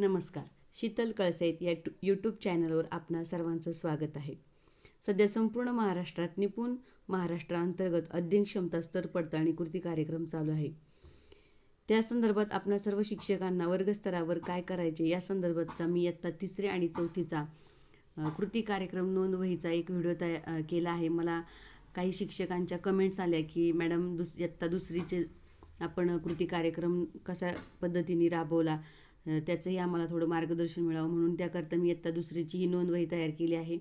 नमस्कार. शीतल कळसाईत या to YouTube चॅनलवर आपणा सर्वांचं स्वागत आहे. सध्या संपूर्ण महाराष्ट्रात निपुण महाराष्ट्राअंतर्गत अध्ययन क्षमता स्तर पडताळणी कृती कार्यक्रम चालू आहे. त्या संदर्भात आपणा सर्व शिक्षकांना वर्गस्तरावर काय करायचे या संदर्भात मी इयत्ता तिसरे आणि चौथीचा कृती कार्यक्रम नोंदवहीचा एक व्हिडिओ तया केला आहे. मला काही शिक्षकांच्या कमेंट्स आल्या की मॅडम दुस इयत्ता दुसरीचे आपण कृती कार्यक्रम कशा पद्धतीने राबवला? त्याचंही आम्हाला थोडं मार्गदर्शन मिळावं म्हणून त्याकरता मी इयत्ता दुसरीची ही नोंदवही तयार केली आहे.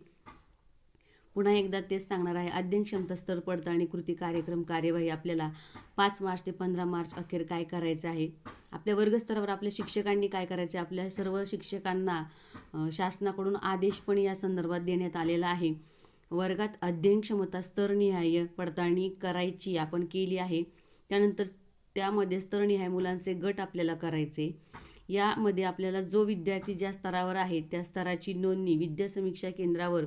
पुन्हा एकदा तेच सांगणार आहे अध्ययन क्षमता स्तर पडताळणी कृती कार्यक्रम कार्यवाही आपल्याला पाच मार्च ते पंधरा मार्च अखेर काय करायचं आहे? आपल्या वर्गस्तरावर आपल्या शिक्षकांनी काय करायचे आपल्या सर्व शिक्षकांना शासनाकडून आदेश पण या संदर्भात देण्यात आलेला आहे. वर्गात अध्ययन क्षमता स्तरनिहाय पडताळणी करायची आपण केली आहे. त्यानंतर त्यामध्ये स्तरनिहाय मुलांचे गट आपल्याला करायचे. यामध्ये आपल्याला जो विद्यार्थी ज्या स्तरावर आहे त्या स्तराची नोंदणी विद्या समीक्षा केंद्रावर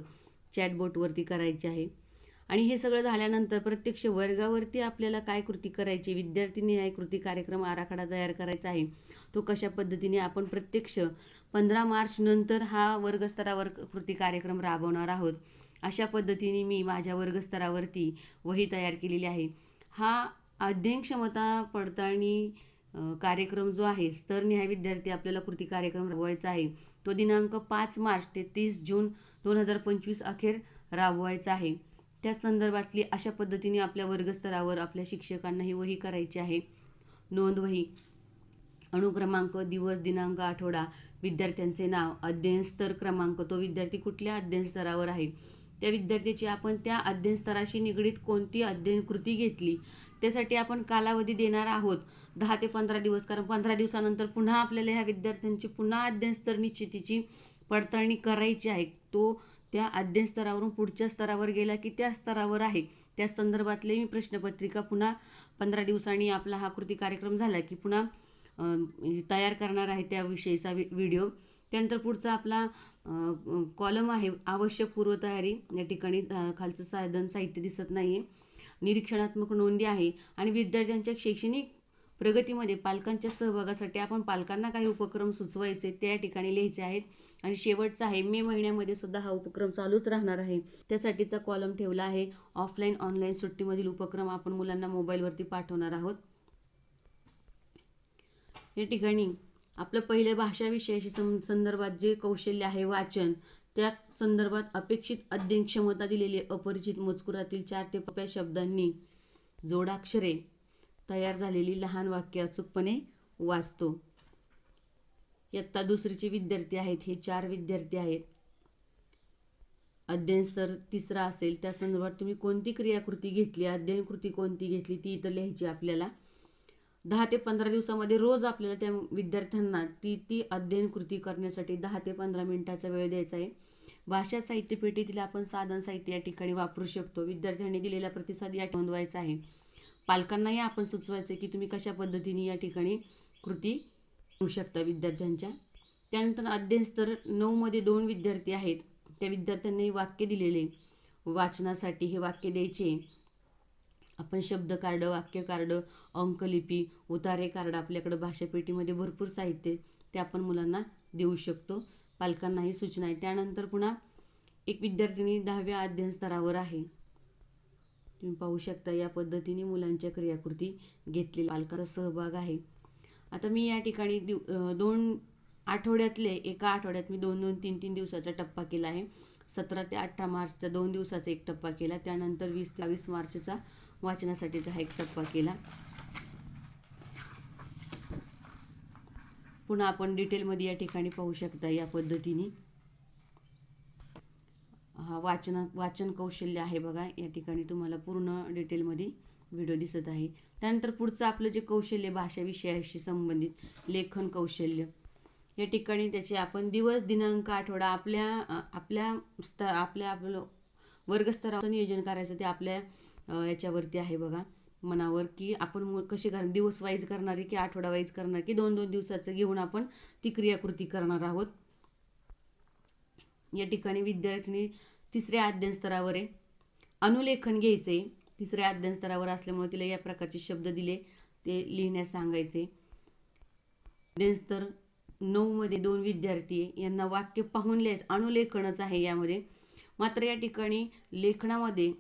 चॅटबोटवरती करायची आहे. आणि हे सगळं झाल्यानंतर प्रत्यक्ष वर्गावरती आपल्याला काय कृती करायची? विद्यार्थीनिहाय कृती कार्यक्रम आराखडा तयार करायचा आहे. तो कशा पद्धतीने आपण प्रत्यक्ष पंधरा मार्च नंतर हा वर्गस्तरावर कृती कार्यक्रम राबवणार आहोत? अशा पद्धतीने मी माझ्या वर्गस्तरावरती वही तयार केलेली आहे. हा अध्ययन क्षमता पडताळणी कार्यक्रम जो आहे स्तरनिहाय विद्यार्थी आपल्याला कृती कार्यक्रम राबवायचा आहे. तो दिनांक पाच मार्च ते तीस जून दोन हजार पंचवीस अखेर राबवायचा आहे. त्या संदर्भातली अशा पद्धतीने आपल्या वर्गस्तरावर आपल्या शिक्षकांना ही वही करायची आहे. नोंदवही अणुक्रमांक दिवस दिनांक आठवडा विद्यार्थ्यांचे नाव अध्ययन स्तर क्रमांक तो विद्यार्थी कुठल्या अध्ययन स्तरावर आहे? त्या विद्यार्थ्याची आपण त्या अध्ययन स्तराशी निगडीत कोणती अध्ययन कृती घेतली त्यासाठी आपण कालावधी देणार आहोत. दहा ते पंधरा दिवस कारण पंधरा दिवसानंतर पुन्हा आपल्याला ह्या विद्यार्थ्यांची पुन्हा अध्ययन स्तर निश्चितीची पडताळणी करायची आहे. तो त्या अध्ययन स्तरावरून पुढच्या स्तरावर गेला की त्या स्तरावर आहे. त्या संदर्भातले मी प्रश्नपत्रिका पुन्हा पंधरा दिवसांनी आपला हा कृती कार्यक्रम झाला की पुन्हा तयार करणार आहे त्याविषयीचा वि व्हिडिओ. त्यानंतर पुढचा आपला कॉलम आहे आवश्यक पूर्वतयारी. या ठिकाणी खालचं साधन साहित्य दिसत नाही आहे निरीक्षणात्मक नोंदी आहे आणि विद्यार्थ्यांच्या शैक्षणिक प्रगतीमध्ये पालकांच्या सहभागासाठी आपण पालकांना काही उपक्रम सुचवायचे त्या ठिकाणी लिहायचे आहेत. आणि शेवटचा आहे मे महिन्यामध्ये सुद्धा हा उपक्रम चालूच राहणार आहे. त्यासाठीचा कॉलम ठेवला आहे. ऑफलाईन ऑनलाईन सुट्टीमधील उपक्रम आपण मुलांना मोबाईलवरती पाठवणार आहोत. या ठिकाणी आपलं पहिलं भाषाविषयाशी सं संदर्भात जे कौशल्य आहे वाचन त्या संदर्भात अपेक्षित अध्ययन क्षमता दिलेली अपरिचित मजकुरातील चार ते पप्या शब्दांनी जोडाक्षरे तयार झालेली लहान वाक्य अचूकपणे वाचतो. इयत्ता दुसरीचे विद्यार्थी आहेत हे चार विद्यार्थी आहेत. अध्ययन स्तर तिसरा असेल त्या संदर्भात तुम्ही कोणती क्रियाकृती घेतली अध्ययन कृती कोणती घेतली ती इथं लिहायची आपल्याला दहा ते पंधरा दिवसामध्ये रोज आपल्याला त्या विद्यार्थ्यांना ती ती अध्ययन कृती करण्यासाठी दहा ते पंधरा मिनिटाचा वेळ द्यायचा आहे. भाषा साहित्य पेटीतील आपण साधन साहित्य या ठिकाणी वापरू शकतो. विद्यार्थ्यांनी दिलेला प्रतिसाद या नोंदवायचा आहे. पालकांनाही आपण सुचवायचं की तुम्ही कशा पद्धतीने या ठिकाणी कृती होऊ शकता विद्यार्थ्यांच्या. त्यानंतर अध्ययन स्तर नऊमध्ये दोन विद्यार्थी आहेत. त्या विद्यार्थ्यांनी वाक्य दिलेले. वाचनासाठी हे वाक्य द्यायचे. आपण शब्द कार्ड वाक्य कार्ड अंकलिपी उतारे कार्ड आपल्याकडं भाषापेटीमध्ये भरपूर साहित्य ते आपण मुलांना देऊ शकतो. पालकांनाही सूचना आहे. त्यानंतर पुन्हा एक विद्यार्थिनी दहाव्या अध्ययन स्तरावर आहे. तुम्ही पाहू शकता या पद्धतीने मुलांच्या क्रियाकृती घेतलेली पालकांचा सहभाग आहे. आता मी या ठिकाणी दिव दोन आठवड्यातले एका आठवड्यात मी दोन दोन तीन तीन दिवसाचा टप्पा केला आहे. सतरा ते अठरा मार्चचा दोन दिवसाचा एक टप्पा केला. त्यानंतर वीस ते बावीस मार्चचा वाचनासाठीचा हा एक टप्पा केला. पुन्हा आपण डिटेलमध्ये या ठिकाणी पाहू शकता या पद्धतीने. हा वाचन वाचन कौशल्य आहे बघा या ठिकाणी तुम्हाला पूर्ण डिटेलमध्ये व्हिडिओ दिसत आहे. त्यानंतर पुढचं आपलं जे कौशल्य भाषा विषयाशी संबंधित लेखन कौशल्य. या ठिकाणी त्याचे आपण दिवस दिनांक आठवडा आपल्या आपल्या स्त आपल्या आपलं वर्गस्तराचं नियोजन करायचं ते आपल्या याच्यावरती आहे बघा मनावर की आपण कशी कसे कर दिवस वाईज करणार की आठवडा वाईज करणार की दोन दोन दिवसाचं घेऊन आपण ती क्रियाकृती करणार आहोत? या ठिकाणी विद्यार्थिनी तिसऱ्या अध्ययन स्तरावर आहे. अनुलेखन घ्यायचे तिसऱ्या अध्ययन स्तरावर असल्यामुळे तिला या प्रकारचे शब्द दिले ते लिहिण्यास सांगायचे अध्ययन स्तर नऊमध्ये दोन विद्यार्थी यांना वाक्य पाहून लिहायचं. अनुलेखनच आहे यामध्ये. मात्र या ठिकाणी लेखनामध्ये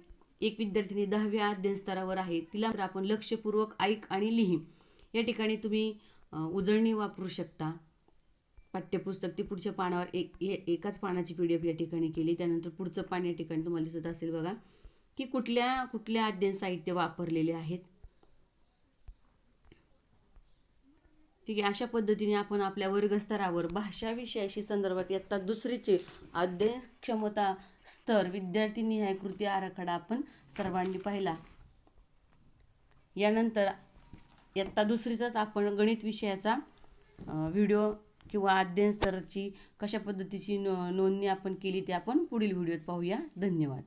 एक विद्यार्थिनी दहाव्या अध्ययन स्तरावर आहे. तिला तर आपण लक्षपूर्वक ऐक आणि लिही. या ठिकाणी तुम्ही उजळणी वापरू शकता. पाठ्यपुस्तक ती पुढच्या पानावर एक एकाच पानाची पी डी एफ या ठिकाणी केली. त्यानंतर पुढचं पान या ठिकाणी तुम्हाला दिसत असेल बघा की कुठल्या कुठल्या अध्ययन साहित्य वापरलेले आहेत. ठीक आहे अशा पद्धतीने आपण आपल्या वर्गस्तरावर भाषा विषयाशी संदर्भात इयत्ता दुसरीचे अध्ययन क्षमता स्तर विद्यार्थीनिहाय कृती आराखडा आपण सर्वांनी पाहिला. यानंतर इयत्ता दुसरीचाच आपण गणित विषयाचा व्हिडिओ किंवा अध्ययन स्तराची कशा पद्धतीची नो नोंदणी आपण केली ते आपण पुढील व्हिडिओत पाहूया. धन्यवाद.